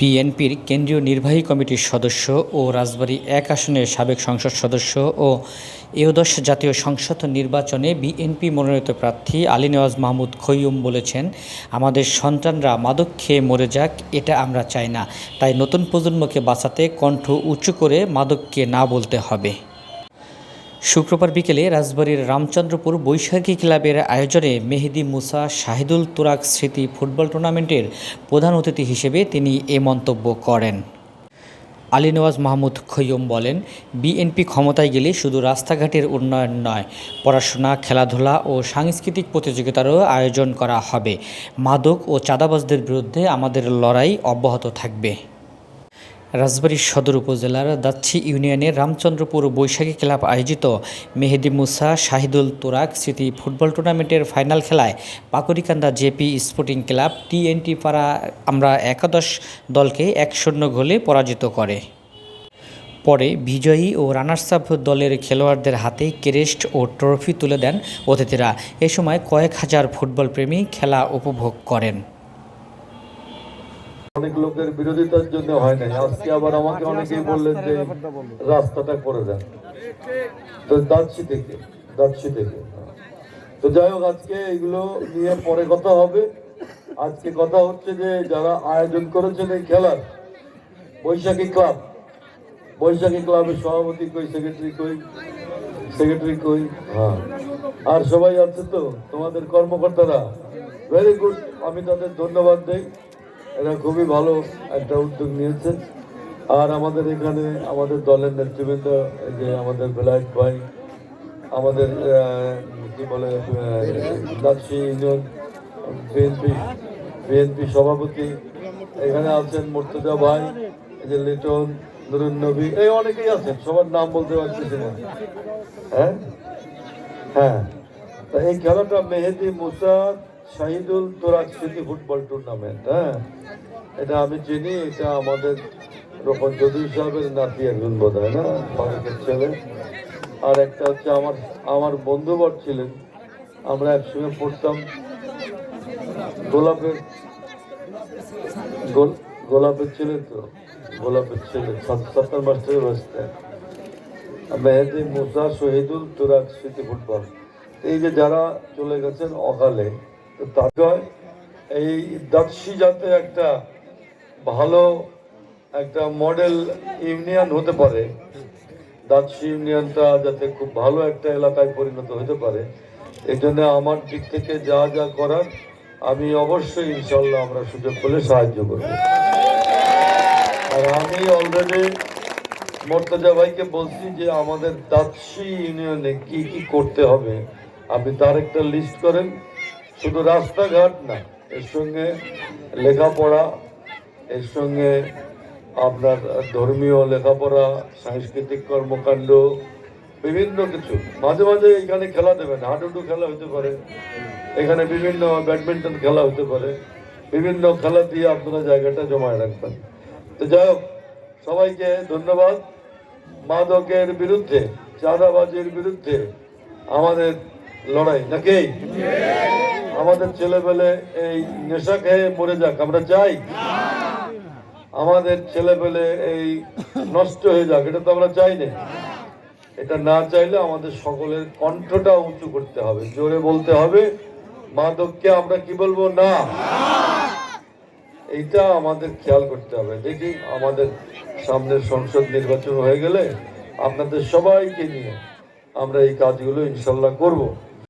বিএনপির কেন্দ্রীয় নির্বাহী কমিটির সদস্য ও রাজবাড়ী এক আসনের সাবেক সংসদ সদস্য ও এদশ জাতীয় সংসদ নির্বাচনে বিএনপি মনোনীত প্রার্থী আলী নেওয়াজ মাহমুদ খৈয়ুম বলেছেন, আমাদের সন্তানরা মাদক খেয়ে মরে যাক, এটা আমরা চাই না। তাই নতুন প্রজন্মকে বাঁচাতে কণ্ঠ উঁচু করে মাদককে না বলতে হবে। শুক্রবার বিকেলে রাজবাড়ীর রামচন্দ্রপুর বৈশাখী ক্লাবের আয়োজনে মেহেদি মুসা শাহিদুল তুরাক স্মৃতি ফুটবল টুর্নামেন্টের প্রধান অতিথি হিসেবে তিনি এ মন্তব্য করেন। আলী নওয়াজ মাহমুদ খৈয়ম বলেন, বিএনপি ক্ষমতায় গেলে শুধু রাস্তাঘাটের উন্নয়ন নয়, পড়াশোনা, খেলাধুলা ও সাংস্কৃতিক প্রতিযোগিতারও আয়োজন করা হবে। মাদক ও চাঁদাবাজদের বিরুদ্ধে আমাদের লড়াই অব্যাহত থাকবে। রাজবাড়ী সদর উপজেলার দাচ্ছি ইউনিয়নের রামচন্দ্রপুর বৈশাখী ক্লাব আয়োজিত মেহেদি মুসা, শাহিদুল তোরাক স্মৃতি ফুটবল টুর্নামেন্টের ফাইনাল খেলায় Pakurikanda JP sporting club TNT পাড়া আমরা একাদশ দলকে এক শূন্য গোলে পরাজিত করে। পরে বিজয়ী ও রানার্স আপ দলের খেলোয়াড়দের হাতে ক্রেস্ট ও ট্রফি তুলে দেন অতিথিরা। এ সময় কয়েক হাজার ফুটবল প্রেমী খেলা উপভোগ করেন। অনেক লোকের বিরোধিতার জন্য হয় নাই। আজকে আবার আমাকে অনেকেই বললেন যে রাস্তাটা করে দেন। তো দাচ্ছি থেকে দাচ্ছি থেকে তো যাই হোক, আজকে এগুলো নিয়ে পরে কথা হবে। আজকে কথা হচ্ছে যে, যারা আয়োজন করেছেন এই খেলার, বৈশাখী ক্লাব, বৈশাখী ক্লাবের সভাপতি কই, সেক্রেটারি কই? সেক্রেটারি কই? হ্যাঁ। আর সবাই আছে তো? তোমাদের কর্মকর্তারা? ভেরি গুড আমি তাদের ধন্যবাদ দেই। এরা খুবই ভালো একটা উদ্যোগ নিয়েছে। আর আমাদের এখানে আমাদের দলের নেতৃবৃন্দ যে আমাদের বেলায়েত ভাই আমাদের কি বলে ইউনিয়ন বিএনপি বিএনপি সভাপতি, এখানে আছেন মুর্তজা ভাই যে লিটন, নুরুন নবী, এই অনেকেই আছেন, সবার নাম বলতে পারতেছি না। হ্যাঁ? হ্যাঁ। তা এই খেলাটা মেহেদি মুসা শাহিদুল তোরাক স্মৃতি ফুটবল টুর্নামেন্ট হ্যাঁ? এটা আমি চিনি, এটা আমাদের রোপণ চৌধুরী সাহেবের নাতি একজন বোধ হয় না? মালিকের ছেলে। আর একটা হচ্ছে আমার আমার বন্ধুবর ছিলেন। আমরা একসঙ্গে পড়তাম গোলাপের গোলাপের ছেলে তো, গোলাপের ছেলে সত্তর মাস্টারের বসতে মেহেদি মুসা, শহীদুল তুরাক স্মৃতি ফুটবল। এই যে যারা চলে গেছেন অকালে এই দাক্ষী যাতে একটা ভালো একটা মডেল ইউনিয়ন হতে পারে। দাক্ষী ইউনিয়নটা যাতে খুব ভালো একটা এলাকায় পরিণত হতে পারে। এই জন্য আমার দিক থেকে যা যা করার আমি অবশ্যই ইনশাল্লাহ আমরা সুযোগ পেলে সাহায্য করব। আর আমি অলরেডি মোর্তজা ভাইকে বলছি যে আমাদের দাক্ষী ইউনিয়নে কি কি করতে হবে। আপনি তার একটা লিস্ট করেন। শুধু রাস্তাঘাট না, এর সঙ্গে লেখাপড়া, এর সঙ্গে আপনার ধর্মীয় লেখাপড়া, সাংস্কৃতিক কর্মকাণ্ড, বিভিন্ন কিছু। মাঝে মাঝে এখানে খেলা দেবেন হাডুডু খেলা হতে পারে, এখানে বিভিন্ন ব্যাডমিন্টন খেলা হতে পারে, বিভিন্ন খেলা দিয়ে আপনারা জায়গাটা জমায় রাখবেন। তো যাই হোক, সবাইকে ধন্যবাদ। মাদকের বিরুদ্ধে, চাঁদাবাজির বিরুদ্ধে আমাদের লড়াই, নাকি? আমাদের ছেলেপেলে এই নেশা খেয়ে মরে যাক, আমরা চাই। আমাদের ছেলেপেলে এই নষ্ট হয়ে যাক, এটা তো আমরা চাই না। এটা না চাইলে আমাদের সকলের কণ্ঠটা উঁচু করতে হবে, জোরে বলতে হবে। মাদককে আমরা কি বলব? না। এইটা আমাদের খেয়াল করতে হবে। দেখি আমাদের সামনের সংসদ নির্বাচন হয়ে গেলে আপনাদের সবাইকে নিয়ে আমরা এই কাজগুলো ইনশাল্লাহ করব।